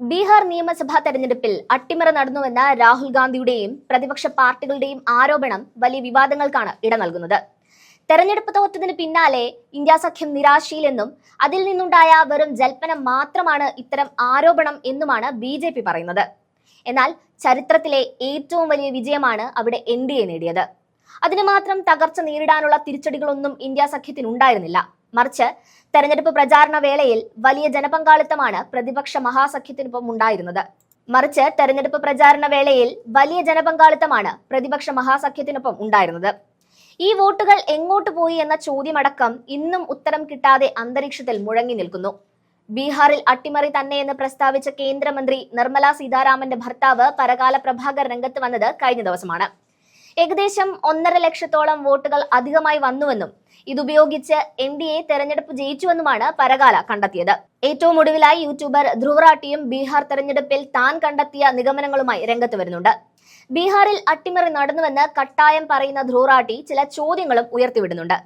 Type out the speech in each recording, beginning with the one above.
ബീഹാർ നിയമസഭാ തെരഞ്ഞെടുപ്പിൽ അട്ടിമറി നടന്നുവെന്ന രാഹുൽ ഗാന്ധിയുടെയും പ്രതിപക്ഷ പാർട്ടികളുടെയും ആരോപണം വലിയ വിവാദങ്ങൾക്കാണ് ഇട നൽകുന്നത്. തെരഞ്ഞെടുപ്പ് തോറ്റതിന് പിന്നാലെ ഇന്ത്യ സഖ്യം നിരാശയിലെന്നും അതിൽ നിന്നുണ്ടായ വെറും ജൽപ്പനം മാത്രമാണ് ഇത്തരം ആരോപണം എന്നുമാണ് ബി ജെ പി പറയുന്നത്. എന്നാൽ ചരിത്രത്തിലെ ഏറ്റവും വലിയ വിജയമാണ് അവിടെ എൻ ഡി എ നേടിയത്. അതിന് മാത്രം തകർച്ച നേരിടാനുള്ള തിരിച്ചടികളൊന്നും ഇന്ത്യ സഖ്യത്തിനുണ്ടായിരുന്നില്ല. മറിച്ച് തെരഞ്ഞെടുപ്പ് പ്രചാരണ വേളയിൽ വലിയ ജനപങ്കാളിത്തമാണ് പ്രതിപക്ഷ മഹാസഖ്യത്തിനൊപ്പം ഉണ്ടായിരുന്നത്. മറിച്ച് തെരഞ്ഞെടുപ്പ് പ്രചാരണ വേളയിൽ വലിയ ജനപങ്കാളിത്തമാണ് പ്രതിപക്ഷ മഹാസഖ്യത്തിനൊപ്പം ഉണ്ടായിരുന്നത്. ഈ വോട്ടുകൾ എങ്ങോട്ട് പോയി എന്ന ചോദ്യമടക്കം ഇന്നും ഉത്തരം കിട്ടാതെ അന്തരീക്ഷത്തിൽ മുഴങ്ങി നിൽക്കുന്നു. ബീഹാറിൽ അട്ടിമറി തന്നെയെന്ന് പ്രസ്താവിച്ച കേന്ദ്രമന്ത്രി നിർമ്മല സീതാരാമന്റെ ഭർത്താവ് പരകാല പ്രഭാകർ രംഗത്ത് വന്നത് കഴിഞ്ഞ ദിവസമാണ്. ഏകദേശം ഒന്നര ലക്ഷത്തോളം വോട്ടുകൾ അധികമായി വന്നുവെന്നും ഇതുപയോഗിച്ച് എൻ ഡി എ തെരഞ്ഞെടുപ്പ് ജയിച്ചുവെന്നുമാണ് പരകാല കണ്ടെത്തിയത്. ഏറ്റവും ഒടുവിലായി യൂട്യൂബർ ധ്രുവറാട്ടിയും ബീഹാർ തെരഞ്ഞെടുപ്പിൽ താൻ കണ്ടെത്തിയ നിഗമനങ്ങളുമായി രംഗത്ത് വരുന്നുണ്ട്. ബീഹാറിൽ അട്ടിമറി നടന്നുവെന്ന് കട്ടായം പറയുന്ന ധ്രുവറാട്ടി ചില ചോദ്യങ്ങളും ഉയർത്തിവിടുന്നുണ്ട്.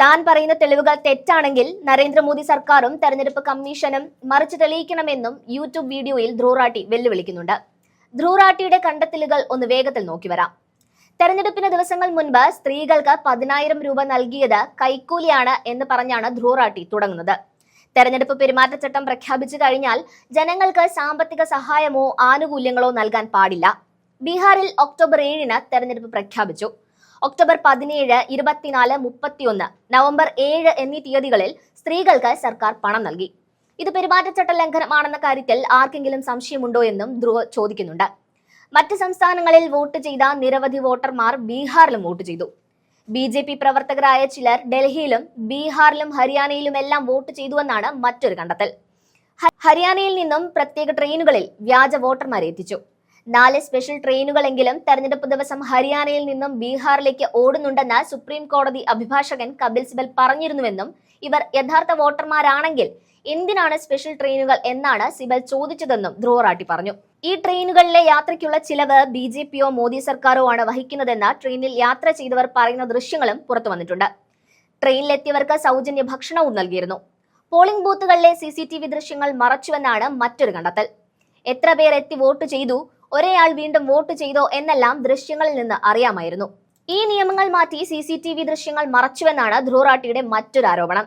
താൻ പറയുന്ന തെളിവുകൾ തെറ്റാണെങ്കിൽ നരേന്ദ്രമോദി സർക്കാരും തെരഞ്ഞെടുപ്പ് കമ്മീഷനും മറിച്ച് തെളിയിക്കണമെന്നും യൂട്യൂബ് വീഡിയോയിൽ ധ്രുവറാട്ടി വെല്ലുവിളിക്കുന്നുണ്ട്. ധ്രുവറാട്ടിയുടെ കണ്ടെത്തലുകൾ ഒന്ന് വേഗത്തിൽ നോക്കി വരാം തെരഞ്ഞെടുപ്പിന് ദിവസങ്ങൾ മുൻപ് സ്ത്രീകൾക്ക് പതിനായിരം രൂപ നൽകിയത് കൈക്കൂലിയാണ് എന്ന് പറഞ്ഞാണ് ധ്രൂറാട്ടി തുടങ്ങുന്നത്. തെരഞ്ഞെടുപ്പ് പെരുമാറ്റച്ചട്ടം പ്രഖ്യാപിച്ചു കഴിഞ്ഞാൽ ജനങ്ങൾക്ക് സാമ്പത്തിക സഹായമോ ആനുകൂല്യങ്ങളോ നൽകാൻ പാടില്ല. ബീഹാറിൽ ഒക്ടോബർ ഏഴിന് തെരഞ്ഞെടുപ്പ് പ്രഖ്യാപിച്ചു. ഒക്ടോബർ പതിനേഴ് ഇരുപത്തിനാല് മുപ്പത്തിയൊന്ന് നവംബർ ഏഴ് എന്നീ തീയതികളിൽ സ്ത്രീകൾക്ക് സർക്കാർ പണം നൽകി. ഇത് പെരുമാറ്റച്ചട്ട ലംഘനമാണെന്ന കാര്യത്തിൽ ആർക്കെങ്കിലും സംശയമുണ്ടോ എന്നും ധ്രുവ ചോദിക്കുന്നുണ്ട്. മറ്റ് സംസ്ഥാനങ്ങളിൽ വോട്ട് ചെയ്ത നിരവധി വോട്ടർമാർ ബീഹാറിലും വോട്ട് ചെയ്തു. ബി ജെ പി പ്രവർത്തകരായ ചിലർ ഡൽഹിയിലും ബീഹാറിലും ഹരിയാനയിലുമെല്ലാം വോട്ട് ചെയ്തുവെന്നാണ് മറ്റൊരു കണ്ടെത്തൽ. ഹരിയാനയിൽ നിന്നും പ്രത്യേക ട്രെയിനുകളിൽ വ്യാജ വോട്ടർമാരെ എത്തിച്ചു. നാല് സ്പെഷ്യൽ ട്രെയിനുകളെങ്കിലും തെരഞ്ഞെടുപ്പ് ദിവസം ഹരിയാനയിൽ നിന്നും ബീഹാറിലേക്ക് ഓടുന്നുണ്ടെന്ന് സുപ്രീം കോടതി അഭിഭാഷകൻ കപിൽ സിബൽ പറഞ്ഞിരുന്നുവെന്നും ഇവർ യഥാർത്ഥ വോട്ടർമാരാണെങ്കിൽ എന്തിനാണ് സ്പെഷ്യൽ ട്രെയിനുകൾ എന്നാണ് സിബൽ ചോദിച്ചതെന്നും ധ്രുവറാട്ടി പറഞ്ഞു. ഈ ട്രെയിനുകളിലെ യാത്രയ്ക്കുള്ള ചിലവ് ബി ജെ പിയോ മോദി സർക്കാരോ ആണ് വഹിക്കുന്നതെന്ന് ട്രെയിനിൽ യാത്ര ചെയ്തവർ പറയുന്ന ദൃശ്യങ്ങളും പുറത്തു വന്നിട്ടുണ്ട്. ട്രെയിനിലെത്തിയവർക്ക് സൗജന്യ ഭക്ഷണവും നൽകിയിരുന്നു. പോളിംഗ് ബൂത്തുകളിലെ സി സി ടി വി ദൃശ്യങ്ങൾ മറച്ചുവെന്നാണ് മറ്റൊരു കണ്ടെത്തൽ. എത്ര പേർ എത്തി വോട്ട് ചെയ്തു ഒരേയാൾ വീണ്ടും വോട്ട് ചെയ്തോ എന്നെല്ലാം ദൃശ്യങ്ങളിൽ നിന്ന് അറിയാമായിരുന്നു. ഈ നിയമങ്ങൾ മാറ്റി സി സി ടി വി ദൃശ്യങ്ങൾ മറച്ചുവെന്നാണ് ധ്രുവറാട്ടിയുടെ മറ്റൊരു ആരോപണം.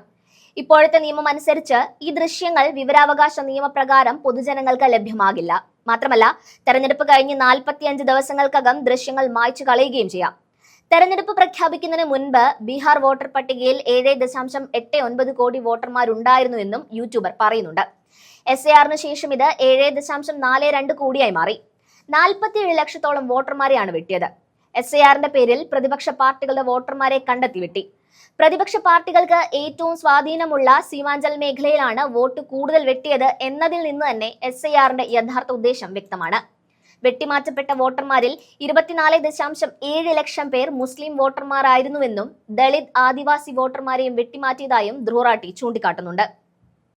ഇപ്പോഴത്തെ നിയമം അനുസരിച്ച് ഈ ദൃശ്യങ്ങൾ വിവരാവകാശ നിയമപ്രകാരം പൊതുജനങ്ങൾക്ക് ലഭ്യമാകില്ല. മാത്രമല്ല തെരഞ്ഞെടുപ്പ് കഴിഞ്ഞ് നാൽപ്പത്തിയഞ്ച് ദിവസങ്ങൾക്കകം ദൃശ്യങ്ങൾ മായ്ച്ചു കളയുകയും ചെയ്യാം. തെരഞ്ഞെടുപ്പ് പ്രഖ്യാപിക്കുന്നതിന് മുൻപ് ബീഹാർ വോട്ടർ പട്ടികയിൽ ഏഴ് ദശാംശം എട്ട് ഒൻപത് കോടി വോട്ടർമാരുണ്ടായിരുന്നുവെന്നും യൂട്യൂബർ പറയുന്നുണ്ട്. എസ് എ ആറിന് ശേഷം ഇത് ഏഴ് ദശാംശം നാല് രണ്ട് കോടിയായി മാറി. നാൽപ്പത്തിയേഴ് ലക്ഷത്തോളം വോട്ടർമാരെയാണ് വെട്ടിയത്. എസ് എ ആറിന്റെ പേരിൽ പ്രതിപക്ഷ പാർട്ടികളുടെ വോട്ടർമാരെ കണ്ടെത്തി വെട്ടി. പ്രതിപക്ഷ പാർട്ടികൾക്ക് ഏറ്റവും സ്വാധീനമുള്ള സീമാഞ്ചൽ മേഖലയിലാണ് വോട്ട് കൂടുതൽ വെട്ടിയത് എന്നതിൽ നിന്ന് തന്നെ എസ് ഐ ആറിന്റെ യഥാർത്ഥ ഉദ്ദേശം വ്യക്തമാണ്. വെട്ടിമാറ്റപ്പെട്ട വോട്ടർമാരിൽ ഇരുപത്തിനാല് ദശാംശം ഏഴ് ലക്ഷം പേർ മുസ്ലിം വോട്ടർമാരായിരുന്നുവെന്നും ദളിത് ആദിവാസി വോട്ടർമാരെയും വെട്ടിമാറ്റിയതായും ധ്രൂറാട്ടി ചൂണ്ടിക്കാട്ടുന്നുണ്ട്.